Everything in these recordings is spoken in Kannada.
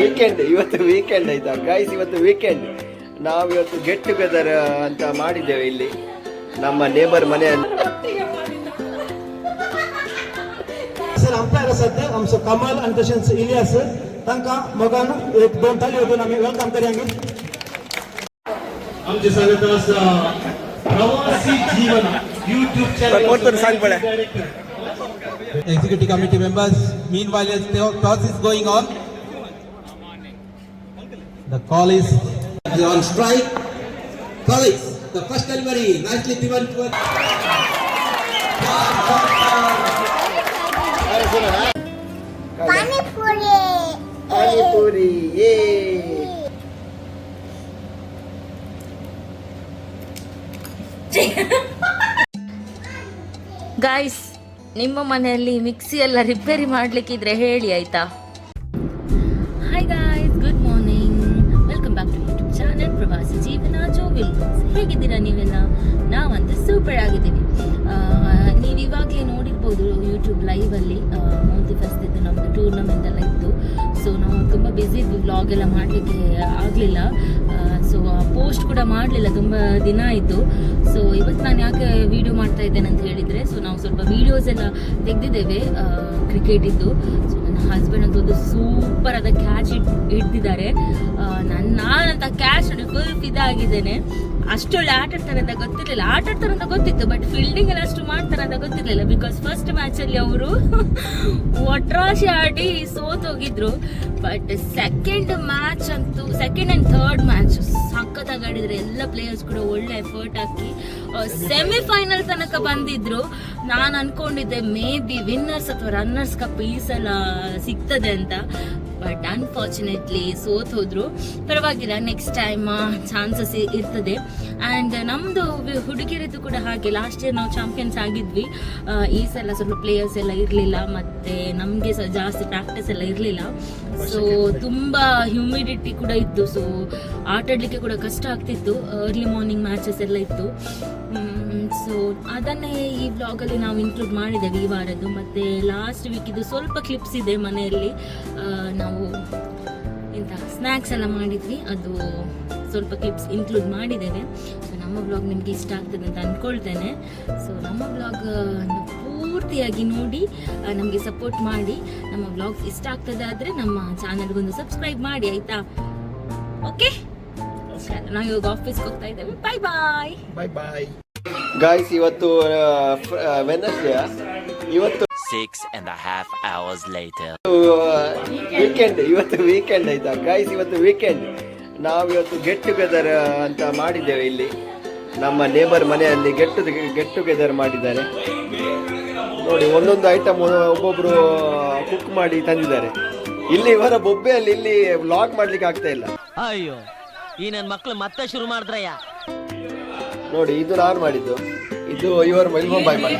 ವೀಕೆಂಡ್ ಇವತ್ತು ವೀಕೆಂಡ್ ಆಯ್ತಾ ಗೈಸ್ ಇವತ್ತು ವೀಕೆಂಡ್ ನಾವು ಇವತ್ತು ಗೆಟ್ ಟುಗೆದರ್ ಅಂತ ಮಾಡಿದ್ದೇವೆ ಇಲ್ಲಿ ನಮ್ಮ ನೇಬರ್ ಮನೆಯಲ್ಲಿ सर अंपायर सध्या आमचं कमाल आणि तशेंच इलियास तांकां मोगान एक दोन ताली वाजून आमी वेलकम करयांगे आमचे सांगत आसा प्रवासी जीवन युट्यूब चॅनल कोण सांग पळय. executive committee members. Meanwhile, as the toss is going on, the call is on strike. Colleagues, the first delivery, nicely given to panipuri panipuri ಏ ಗಾಯ್ಸ್ ನಿಮ್ಮ ಮನೆಯಲ್ಲಿ ಮಿಕ್ಸಿ ಎಲ್ಲ ರಿಪೇರಿ ಮಾಡಲಿಕ್ಕಿದ್ರೆ ಹೇಳಿ ಆಯ್ತಾ ಎಲ್ಲ ಮಾಡಲಿಕ್ಕೆ ಆಗಲಿಲ್ಲ. ಸೊ ಪೋಸ್ಟ್ ಕೂಡ ಮಾಡಲಿಲ್ಲ, ತುಂಬ ದಿನ ಆಯಿತು. ಸೊ ಇವತ್ತು ನಾನು ಯಾಕೆ ವಿಡಿಯೋ ಮಾಡ್ತಾ ಇದ್ದೇನೆ ಅಂತ ಹೇಳಿದರೆ ಸೊ ನಾವು ಸ್ವಲ್ಪ ವೀಡಿಯೋಸ್ ಎಲ್ಲ ತೆಗೆದಿದ್ದೇವೆ ಕ್ರಿಕೆಟಿದ್ದು ಸೊ ನನ್ನ ಹಸ್ಬೆಂಡ್ ಅಂತ ಒಂದು ಸೂಪರ್ ಆದ ಕ್ಯಾಚ್ ಇಟ್ ಇಟ್ಟಿದ್ದಾರೆ ನನ್ನ, ನಾನಂತ ಕ್ಯಾಚ್ ನೋಡಿ ಫುಲ್ ಇದಾಗಿದ್ದೇನೆ ಅಷ್ಟೊಳ್ಳೆ ಆಟ ಆಡ್ತಾರೆ ಅಂತ ಗೊತ್ತಿರಲಿಲ್ಲ. ಆಟ ಆಡ್ತಾರೆ ಅಂತ ಗೊತ್ತಿತ್ತು ಬಟ್ ಫೀಲ್ಡಿಂಗ್ ಎಲ್ಲ ಅಷ್ಟು ಮಾಡ್ತಾರೆ ಅಂತ ಗೊತ್ತಿರಲಿಲ್ಲ ಬಿಕಾಸ್ ಫಸ್ಟ್ ಮ್ಯಾಚಲ್ಲಿ ಅವರು ಒಟ್ರಾಶಿ ಆಡಿ ಸೋತೋಗಿದ್ರು ಬಟ್ ಸೆಕೆಂಡ್ ಮ್ಯಾಚ್ ಅಂತೂ ಸೆಕೆಂಡ್ ಆ್ಯಂಡ್ ಥರ್ಡ್ ಮ್ಯಾಚ್ ಸಖತ್ತಾಗಿ ಆಡಿದ್ರು ಎಲ್ಲ ಪ್ಲೇಯರ್ಸ್ ಕೂಡ ಒಳ್ಳೆ ಎಫರ್ಟ್ ಹಾಕಿ ಸೆಮಿಫೈನಲ್ ತನಕ ಬಂದಿದ್ರು. ನಾನು ಅನ್ಕೊಂಡಿದ್ದೆ ಮೇ ಬಿ ವಿನ್ನರ್ಸ್ ಅಥವಾ ರನ್ನರ್ಸ್ ಕಪ್ ಈ ಸಲ ಸಿಗ್ತದೆ ಅಂತ. ಬಟ್ ಅನ್ಫಾರ್ಚುನೇಟ್ಲಿ ಸೋತ್ ಹೋದ್ರು ಪರವಾಗಿಲ್ಲ ನೆಕ್ಸ್ಟ್ ಟೈಮ್ ಚಾನ್ಸಸ್ ಇರ್ತದೆ. ಆ್ಯಂಡ್ ನಮ್ಮದು ಹುಡುಗಿಯರದ್ದು ಕೂಡ ಹಾಗೆ. ಲಾಸ್ಟ್ ಇಯರ್ ನಾವು ಚಾಂಪಿಯನ್ಸ್ ಆಗಿದ್ವಿ. ಈ ಸಲ ಸ್ವಲ್ಪ ಪ್ಲೇಯರ್ಸ್ ಎಲ್ಲ ಇರಲಿಲ್ಲ. ಮತ್ತು ನಮಗೆ ಸಹ ಜಾಸ್ತಿ ಪ್ರಾಕ್ಟೀಸ್ ಎಲ್ಲ ಇರಲಿಲ್ಲ. ಸೊ ತುಂಬ ಹ್ಯೂಮಿಡಿಟಿ ಕೂಡ ಇತ್ತು. ಸೊ ಆಟಾಡಲಿಕ್ಕೆ ಕೂಡ ಕಷ್ಟ ಆಗ್ತಿತ್ತು. ಅರ್ಲಿ ಮಾರ್ನಿಂಗ್ ಮ್ಯಾಚಸ್ ಎಲ್ಲ ಇತ್ತು. ಸೊ ಅದನ್ನೇ ಈ ಬ್ಲಾಗಲ್ಲಿ ನಾವು ಇನ್ಕ್ಲೂಡ್ ಮಾಡಿದ್ದೇವೆ ಈ ವಾರದ್ದು. ಮತ್ತೆ ಲಾಸ್ಟ್ ವೀಕಿದು ಸ್ವಲ್ಪ ಕ್ಲಿಪ್ಸ್ ಇದೆ ಮನೆಯಲ್ಲಿ. ನಾವು ಎಂತ ಸ್ನ್ಯಾಕ್ಸ್ ಎಲ್ಲ ಮಾಡಿದ್ವಿ. ಅದು ಸ್ವಲ್ಪ ಕ್ಲಿಪ್ಸ್ ಇನ್ಕ್ಲೂಡ್ ಮಾಡಿದ್ದೇವೆ. ಸೊ ನಮ್ಮ ಬ್ಲಾಗ್ ನಿಮಗೆ ಇಷ್ಟ ಆಗ್ತದೆ ಅಂತ ಅಂದ್ಕೊಳ್ತೇನೆ ಸೊ ನಮ್ಮ ಬ್ಲಾಗ್ ಪೂರ್ತಿಯಾಗಿ ನೋಡಿ ನಮಗೆ ಸಪೋರ್ಟ್ ಮಾಡಿ. ನಮ್ಮ ಬ್ಲಾಗ್ ಇಷ್ಟ ಆಗ್ತದೆ ಆದರೆ ನಮ್ಮ ಚಾನಲ್ಗೊಂದು ಸಬ್ಸ್ಕ್ರೈಬ್ ಮಾಡಿ, ಆಯಿತಾ? ಓಕೆ ನಾವು ಇವಾಗ ಆಫೀಸ್ಗೆ ಹೋಗ್ತಾ ಇದ್ದೇವೆ. Bye bye bye bye guys ಇವತ್ತು ವೆನಸ್ಡೇ ಇವತ್ತು six and a hours hours later. Weekend ಇವತ್ತು ವೀಕೆಂಡ್ ಆಯ್ತಾ? ಗಾಯ್ಸ್ ಇವತ್ತು ವೀಕೆಂಡ್ ನಾವು ಇವತ್ತು ಗೆಟ್ ಟುಗೆದರ್ ಅಂತ ಮಾಡಿದ್ದೇವೆ ಇಲ್ಲಿ. ನಮ್ಮ ನೇಬರ್ ಮನೆಯಲ್ಲಿ ಗೆಟ್ ಗೆಟ್ ಟುಗೆದರ್ ಮಾಡಿದ್ದಾರೆ. ನೋಡಿ ಒಂದೊಂದು ಐಟಮ್ ಒಬ್ಬೊಬ್ರು ಕುಕ್ ಮಾಡಿ ತಂದಿದ್ದಾರೆ. ಇಲ್ಲಿ ಇವರ ಬೊಬ್ಬೆಯಲ್ಲಿ ಇಲ್ಲಿ ವ್ಲಾಗ್ ಮಾಡ್ಲಿಕ್ಕೆ ಆಗ್ತಾ ಇಲ್ಲ. ಅಯ್ಯೋ ಈ ನನ್ನ ಮಕ್ಳು ಮತ್ತೆ ಶುರು ಮಾಡಿದ್ರಯ್ಯ? ನೋಡಿ ಇದು ನಾನು ಮಾಡಿದ್ದು. ಇದು ಇವರು ಮೈಲ್ಬಾಯ್ ಮಾಡಿ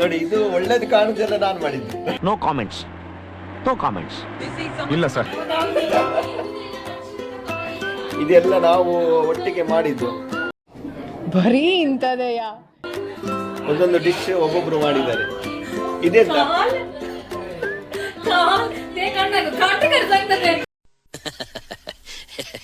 ನೋಡಿ ಇದು ಒಳ್ಳೇದು ಕಾಣುದೆಲ್ಲ ನಾನು ಮಾಡಿದ್ದು. ನೋ ಕಾಮೆಂಟ್ಸ್ ನೋ ಕಾಮೆಂಟ್ಸ್ ಇಲ್ಲ ಸರ್ ಇದೆಲ್ಲ ನಾವು ಒಟ್ಟಿಗೆ ಮಾಡಿದ್ದು. ಬರೀ ಇಂಥದೆಯ? ಒಂದೊಂದು ಡಿಶ್ ಒಬ್ಬೊಬ್ರು ಮಾಡಿದ್ದಾರೆ.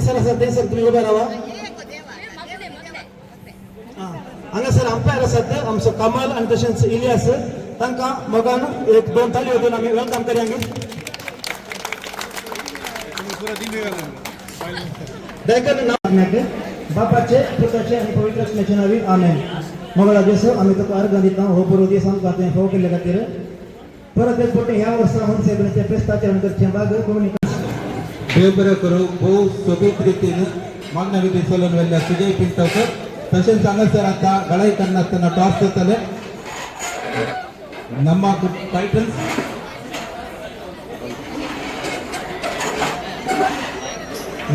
सर सर ते सर सर अंपायर आमचं कमाल तशेंच इलियास एक दोन ताली वेलकम बापाचे पुताचे पवित्र असण्याचे नावी तुका अर्घ दिता हो पूर्व दिस फोव केल्ले खातीर परत एक ह्या वर्सा प्रेस्ताचरण करचे बाग ಬೇಬರಕರು ಬಹು ಸೊಬೀತ್ ರೀತಿಯನ್ನು ಮಾಗ್ನವಿಧಿ ಸೋಲನ್ವೆಲ್ಲ ಸುಜಯ್ ಪಿಂಟೋಸು ಪ್ರಶಾಂತ್ ಸಂಗಸರ್ ಅಂತ ಗಳೈ ಕನ್ನಸ್ತನ ಟಾಸ್ ಸುತ್ತಲೇ ನಮ್ಮ ಟೈಟನ್ಸ್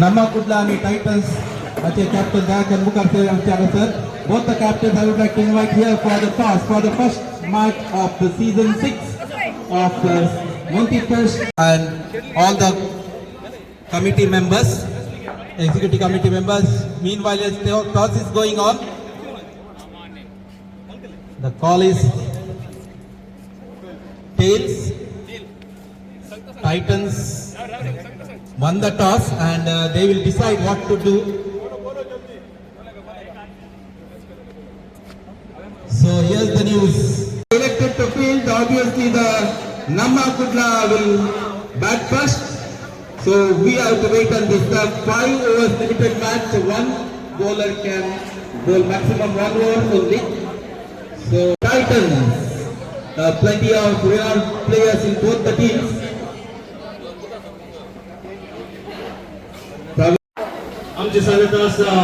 ನಮ್ಮ ಕುಡ್ಲಾನಿ ಟೈಟನ್ಸ್ ಮತ್ತೆ captain Dayakar Mukherjee sir both the captains I would like to invite here for the pass for the first match of the season six of the Monty First and all the committee members, executive committee members. Meanwhile, the toss is going on, the call is tails. Titans won the toss and uh, they will decide what to do. So here's the news. Elected to field, obviously the Namma Kudla will bat first. So we have to wait on this. The five overs limited match, so one bowler can bowl maximum one over only. So Titans, uh, plenty of renowned players in both the teams. आमचे सांगत असा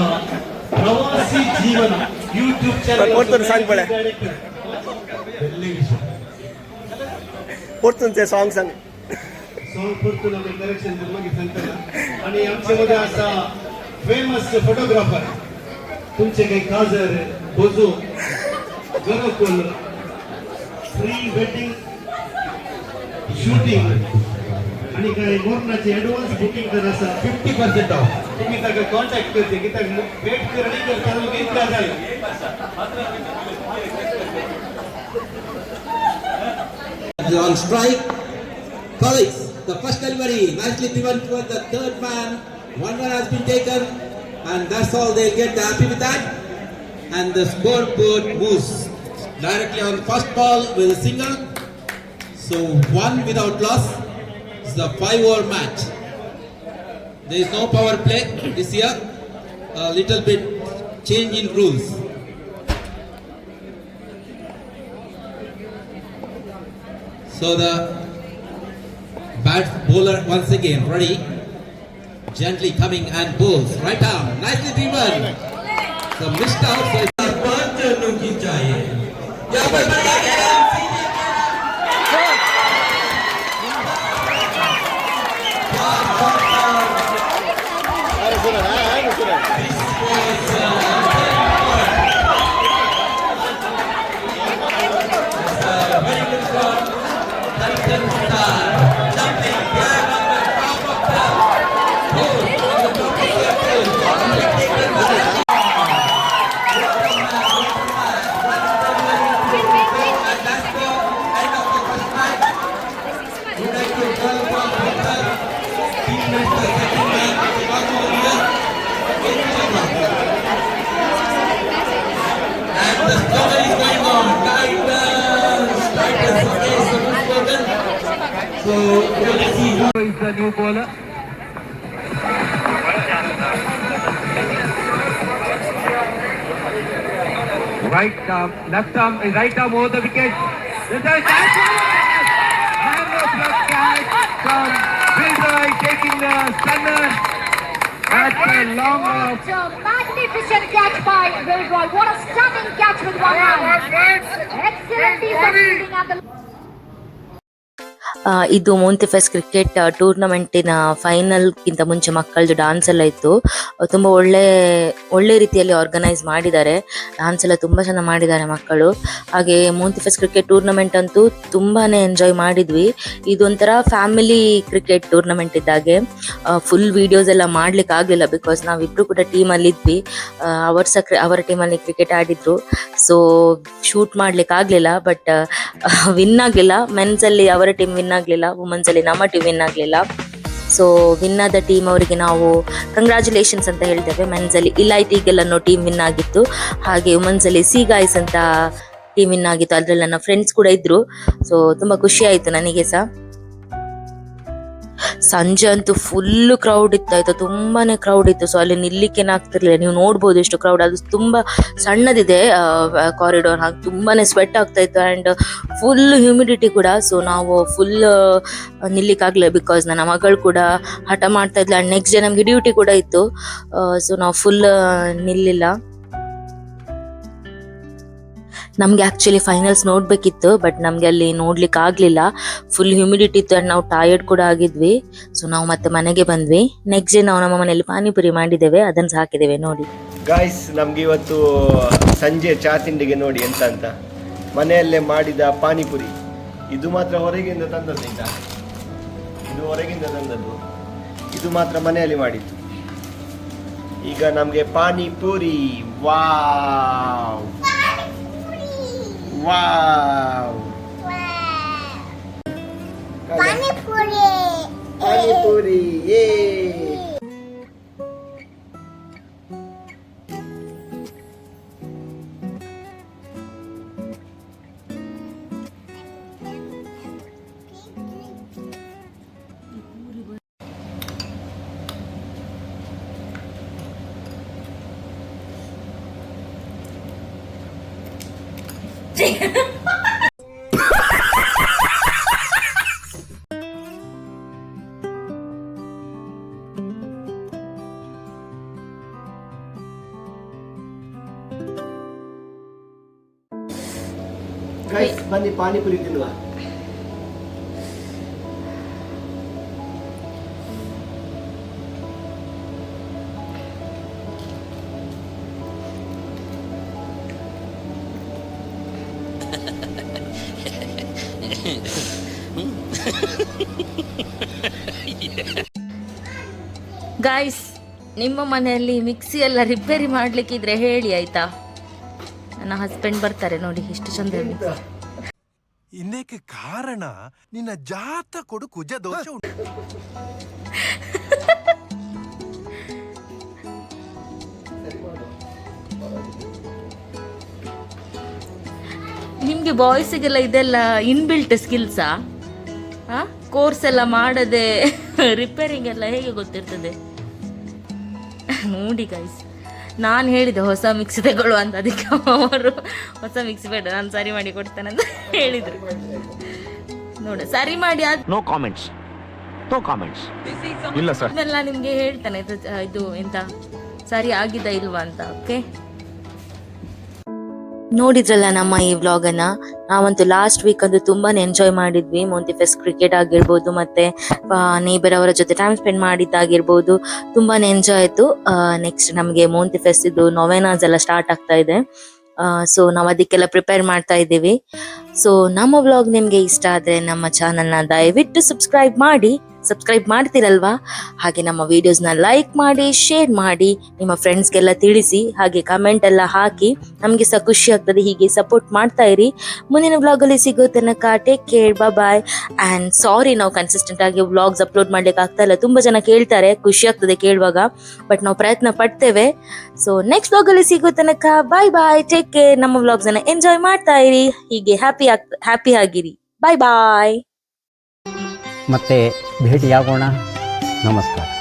प्रवासी जीवन युट्यूब चॅनल कोणतं सांग बरं. परतून ते सॉंग सांग सॉंग परतून आम्ही करेक्शन मागीर सांगतना आणि आमच्यामध्ये असा फेमस फोटोग्राफर तुमचे काही काजर बोजू गरकोल प्री वेडिंग शूटिंग आणि काही मोरणाची ॲडव्हान्स बुकिंग कर असा फिफ्टी पर्सेंट ऑफ तुम्ही ताका कॉन्टॅक्ट करते की ताका वेट करणी करता लोक इतका झाला on strike. Colleagues, the first delivery nicely driven toward the third man. One run has been taken, and that's all they'll get. They're happy with that. And the scoreboard moves directly on first ball with a single. So one without loss. It's a five-over match. There is no power play this year. A little bit change in rules. So the bat bowler once again. Ready, gently coming and bowls right arm, nicely driven. So missed out. So is the new bowler. Right arm, left arm, right arm over the wicket. There's a catch! And a block catch from Vilroy taking the stunner. That's a long off. What a magnificent catch by Wilroy. What a stunning catch with one hand. Excellent piece of fielding at the ಆ, ಇದು ಮೋಂತಿಫೆಸ್ ಕ್ರಿಕೆಟ್ ಟೂರ್ನಮೆಂಟಿನ ಫೈನಲ್ಗಿಂತ ಮುಂಚೆ ಮಕ್ಕಳದು ಡಾನ್ಸ್ ಎಲ್ಲ ಇತ್ತು. ತುಂಬಾ ಒಳ್ಳೆ ಒಳ್ಳೆ ರೀತಿಯಲ್ಲಿ ಆರ್ಗನೈಸ್ ಮಾಡಿದ್ದಾರೆ. ಡಾನ್ಸ್ ಎಲ್ಲ ತುಂಬಾ ಚೆನ್ನಾಗಿ ಮಾಡಿದ್ದಾರೆ ಮಕ್ಕಳು. ಹಾಗೆ ಮೋಂತಿಫೆಸ್ ಕ್ರಿಕೆಟ್ ಟೂರ್ನಮೆಂಟ್ ಅಂತೂ ತುಂಬಾನೇ ಎಂಜಾಯ್ ಮಾಡಿದ್ವಿ. ಇದೊಂಥರ ಫ್ಯಾಮಿಲಿ ಕ್ರಿಕೆಟ್ ಟೂರ್ನಮೆಂಟ್ ಇದ್ದಾಗೆ ಫುಲ್ ವಿಡಿಯೋಸ್ ಎಲ್ಲ ಮಾಡ್ಲಿಕ್ಕೆ ಆಗಲಿಲ್ಲ ಬಿಕಾಸ್ ನಾವಿಬ್ರು ಕೂಡ ಟೀಮಲ್ಲಿ ಇದ್ವಿ. ಆ, ಅವರ ಸಹ ಅವರ ಟೀಮಲ್ಲಿ ಕ್ರಿಕೆಟ್ ಆಡಿದ್ರು. ಸೊ ಶೂಟ್ ಮಾಡ್ಲಿಕ್ಕೆ ಆಗ್ಲಿಲ್ಲ ಬಟ್ ವಿನ್ ಆಗಿಲ್ಲ ಮೆನ್ಸ್ ಅಲ್ಲಿ ಅವರ ಟೀಮ್ ವಿನ್ ಆಗ್ಲಿಲ್ಲ ವುಮೆನ್ಸ್ ಅಲ್ಲಿ ನಮ್ಮ ಟೀಮ್ ವಿನ್ ಆಗ್ಲಿಲ್ಲ. ಸೊ ವಿನ್ ಆದ ಟೀಮ್ ಅವರಿಗೆ ನಾವು ಕಂಗ್ರ್ಯಾಚುಲೇಷನ್ಸ್ ಅಂತ ಹೇಳ್ತೇವೆ ಮೆನ್ಸ್ ಅಲ್ಲಿ ಇಲೈಟ್ ಈಗಲ್ ಅನ್ನೋ ಟೀಮ್ ವಿನ್ ಆಗಿತ್ತು. ಹಾಗೆ ವುಮೆನ್ಸ್ ಅಲ್ಲಿ ಸಿ ಗಾಯ್ಸ್ ಅಂತ ಟೀಮ್ ವಿನ್ ಆಗಿತ್ತು. ಅದ್ರಲ್ಲಿ ನನ್ನ ಫ್ರೆಂಡ್ಸ್ ಕೂಡ ಇದ್ರು. ಸೊ ತುಂಬಾ ಖುಷಿ ಆಯ್ತು ನನಗೆ ಸಹ. ಸಂಜೆ ಅಂತೂ ಫುಲ್ ಕ್ರೌಡ್ ಇತ್ತು ಆಯ್ತಾ, ತುಂಬಾನೇ ಕ್ರೌಡ್ ಇತ್ತು. ಸೊ ಅಲ್ಲಿ ನಿಲ್ಲಿಕ್ಕೆನೇ ನೀವು ನೋಡ್ಬೋದು ಎಷ್ಟು ಕ್ರೌಡ್ ಅದು ತುಂಬಾ ಸಣ್ಣದಿದೆ ಕಾರಿಡೋರ್ ಹಾಗೆ ತುಂಬಾನೇ ಸ್ವೆಟ್ ಆಗ್ತಾ ಇತ್ತು ಅಂಡ್ ಫುಲ್ ಹ್ಯೂಮಿಡಿಟಿ ಕೂಡ. ಸೊ ನಾವು ಫುಲ್ ನಿಲ್ಲಿಕ್ಕಾಗ್ಲಿಲ್ಲ ಬಿಕಾಸ್ ನನ್ನ ಮಗಳು ಕೂಡ ಹಠ ಮಾಡ್ತಾ ಇದ್ಲು. ಅಂಡ್ ನೆಕ್ಸ್ಟ್ ಡೇ ನಮ್ಗೆ ಡ್ಯೂಟಿ ಕೂಡ ಇತ್ತು. ಸೊ ನಾವು ಫುಲ್ ನಿಲ್ಲಿಲ್ಲ. ನಮಗೆ ಆ್ಯಕ್ಚುಲಿ ಫೈನಲ್ಸ್ ನೋಡಬೇಕಿತ್ತು ಬಟ್ ನಮಗೆ ಅಲ್ಲಿ ನೋಡ್ಲಿಕ್ಕೆ ಆಗಲಿಲ್ಲ ಫುಲ್ ಹ್ಯೂಮಿಡಿಟಿ ಇತ್ತು ಆ್ಯಂಡ್ ನಾವು ಟಯರ್ಡ್ ಕೂಡ ಆಗಿದ್ವಿ. ಸೊ ನಾವು ಮತ್ತೆ ಮನೆಗೆ ಬಂದ್ವಿ. ನೆಕ್ಸ್ಟ್ ಡೇ ನಾವು ನಮ್ಮ ಮನೆಯಲ್ಲಿ ಪಾನಿಪುರಿ ಮಾಡಿದ್ದೇವೆ. ಅದನ್ನು ಹಾಕಿದ್ದೇವೆ ನೋಡಿ. ಗಾಯ್ಸ್ ನಮ್ಗೆ ಇವತ್ತು ಸಂಜೆ ಚಾ ತಿಂಡಿಗೆ ನೋಡಿ ಎಂತ ಅಂತ. ಮನೆಯಲ್ಲೇ ಮಾಡಿದ ಪಾನಿಪುರಿ. ಇದು ಮಾತ್ರ ಹೊರಗಿಂದ ತಂದದ್ದು ಈಗ ಇದು ಹೊರಗಿಂದ ತಂದದ್ದು. ಇದು ಮಾತ್ರ ಮನೆಯಲ್ಲಿ ಮಾಡಿದ್ದು. ಈಗ ನಮಗೆ ಪಾನಿಪುರಿ. Wow Wow! ಗೈಸ್ ಬನ್ನಿ ಪಾನಿಪುರಿ ತಿನ್ನುವ ಗಾಯ್ಸ್ ನಿಮ್ಮ ಮನೆಯಲ್ಲಿ ಮಿಕ್ಸಿ ಎಲ್ಲ ರಿಪೇರಿ ಮಾಡ್ಲಿಕ್ಕಿದ್ರೆ ಹೇಳಿ ಆಯ್ತಾ? ನನ್ನ ಹಸ್ಬೆಂಡ್ ಬರ್ತಾರೆ ನೋಡಿ ಎಷ್ಟು ಚಂದ. ಇನ್ನೇಕೆ ಕಾರಣ? ನಿನ್ನ ಜಾತ ಕೊಡು ಕುಜ ದೋಷ ಉಂಟು. ನಿಮ್ಗೆ ಬಾಯ್ಸಿಗೆಲ್ಲ ಇದೆಲ್ಲ ಇನ್ಬಿಲ್ಟ್ ಸ್ಕಿಲ್ಸಾ ಕೋರ್ಸ್ ಎಲ್ಲ ಮಾಡದೆ ರಿಪೇರಿಂಗ್ ಎಲ್ಲ ಹೇಗೆ ಗೊತ್ತಿರ್ತದೆ? ನೋಡಿ ಗೈಸ್ ನಾನು ಹೇಳಿದೆ ಹೊಸ ಮಿಕ್ಸ್ ತಗೊಳ್ಳು ಅಂತ ಅದಕ್ಕೆ ಅವರು ಹೊಸ ಮಿಕ್ಸ್ ಬೇಡ ನಾನು ಸರಿ ಮಾಡಿ ಕೊಡ್ತೇನೆ ಅಂತ ಹೇಳಿದರು. ನೋಡು ಸರಿ ಮಾಡಿ ನೋ ಕಾಮೆಂಟ್ಸ್ ನೋ ಕಾಮೆಂಟ್ಸ್ ಇಲ್ಲ ಸರ್ ಇದೆಲ್ಲ ನಿಮಗೆ ಹೇಳ್ತಾನೆ ಇದು ಎಂತ? ಸರಿ ಆಗಿದೆ ಇಲ್ವಾ ಅಂತ ಓಕೆ ನೋಡಿದ್ರಲ್ಲ ನಮ್ಮ ಈ ವ್ಲಾಗನ್ನ ನಾವಂತೂ ಲಾಸ್ಟ್ ವೀಕ್ ಅಂತೂ ತುಂಬಾನೇ ಎಂಜಾಯ್ ಮಾಡಿದ್ವಿ. ಮೋಂತಿ ಫೆಸ್ಟ್ ಕ್ರಿಕೆಟ್ ಆಗಿರ್ಬೋದು, ಮತ್ತೆ ನೇಬರ್ ಅವರ ಜೊತೆ ಟೈಮ್ ಸ್ಪೆಂಡ್ ಮಾಡಿದ್ದಾಗಿರ್ಬೋದು. ತುಂಬಾನೇ ಎಂಜಾಯ್ ಆಯ್ತು. ನೆಕ್ಸ್ಟ್ ನಮಗೆ ಮೋಂತಿ ಫೆಸ್ಟ್ ಇದು ನೊವೆನಾಸ್ ಎಲ್ಲ ಸ್ಟಾರ್ಟ್ ಆಗ್ತಾ ಇದೆ. ಸೊ ನಾವು ಅದಕ್ಕೆಲ್ಲ ಪ್ರಿಪೇರ್ ಮಾಡ್ತಾ ಇದ್ದೀವಿ. ಸೊ ನಮ್ಮ ವ್ಲಾಗ್ ನಿಮಗೆ ಇಷ್ಟ ಆದ್ರೆ ನಮ್ಮ ಚಾನಲ್ನ ದಯವಿಟ್ಟು ಸಬ್ಸ್ಕ್ರೈಬ್ ಮಾಡಿ. ಸಬ್ಸ್ಕ್ರೈಬ್ ಮಾಡ್ತೀರಲ್ವಾ? ಹಾಗೆ ನಮ್ಮ ವಿಡಿಯೋಸ್ನ ಲೈಕ್ ಮಾಡಿ ಶೇರ್ ಮಾಡಿ, ನಿಮ್ಮ ಫ್ರೆಂಡ್ಸ್ಗೆಲ್ಲ ತಿಳಿಸಿ, ಹಾಗೆ ಕಮೆಂಟ್ ಎಲ್ಲ ಹಾಕಿ, ನಮಗೆ ಸಹ ಖುಷಿ ಆಗ್ತದೆ, ಹೀಗೆ ಸಪೋರ್ಟ್ ಮಾಡ್ತಾ ಇರಿ. ಮುಂದಿನ ವ್ಲಾಗಲ್ಲಿ ಸಿಗೋ ತನಕ take care bye and sorry ನಾವು ಕನ್ಸಿಸ್ಟೆಂಟ್ ಆಗಿ ವ್ಲಾಗ್ಸ್ ಅಪ್ಲೋಡ್ ಮಾಡ್ಲಿಕ್ಕೆ ಆಗ್ತಾ ಇಲ್ಲ. ತುಂಬ ಜನ ಕೇಳ್ತಾರೆ, ಖುಷಿ ಆಗ್ತದೆ ಕೇಳುವಾಗ. ಬಟ್ ನಾವು ಪ್ರಯತ್ನ ಪಡ್ತೇವೆ. ಸೊ ನೆಕ್ಸ್ಟ್ ವ್ಲಾಗಲ್ಲಿ ಸಿಗೋ ತನಕ ಬಾಯ್ ಬಾಯ್ ಟೇಕ್ ಕೇರ್ ನಮ್ಮ ವ್ಲಾಗ್ಸನ್ನು ಎಂಜಾಯ್ ಮಾಡ್ತಾ ಇರಿ. ಹೀಗೆ ಹ್ಯಾಪಿ ಆಗ್ತಾ ಹ್ಯಾಪಿ ಆಗಿರಿ. ಬಾಯ್ ಬಾಯ್ ಮತ್ತೆ ಭೇಟಿಯಾಗೋಣ ನಮಸ್ಕಾರ